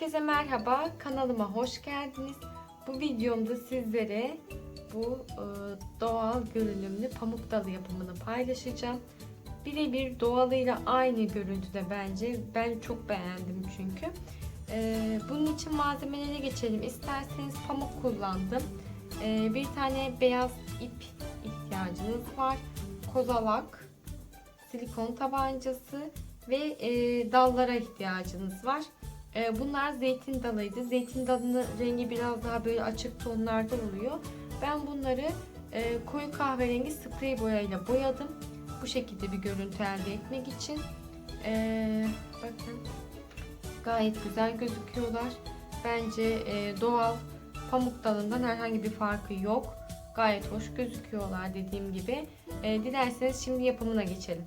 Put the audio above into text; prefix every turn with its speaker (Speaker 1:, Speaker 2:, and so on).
Speaker 1: Herkese merhaba, kanalıma hoş geldiniz. Bu videomda sizlere bu e, doğal görünümlü pamuk dalı yapımını paylaşacağım. Birebir doğalıyla aynı görüntüde bence. Ben çok beğendim çünkü. E, bunun için malzemelere geçelim. İsterseniz pamuk kullandım. E, bir tane beyaz ip ihtiyacınız var. Kozalak, silikon tabancası ve dallara ihtiyacınız var. E, bunlar zeytin dalıydı. Zeytin dalının rengi biraz daha böyle açık tonlarda oluyor. Ben bunları e, koyu kahverengi sprey boyayla boyadım. Bu şekilde bir görüntü elde etmek için. E, bakın gayet güzel gözüküyorlar. Bence e, doğal pamuk dalından herhangi bir farkı yok. Gayet hoş gözüküyorlar dediğim gibi. E, dilerseniz şimdi yapımına geçelim.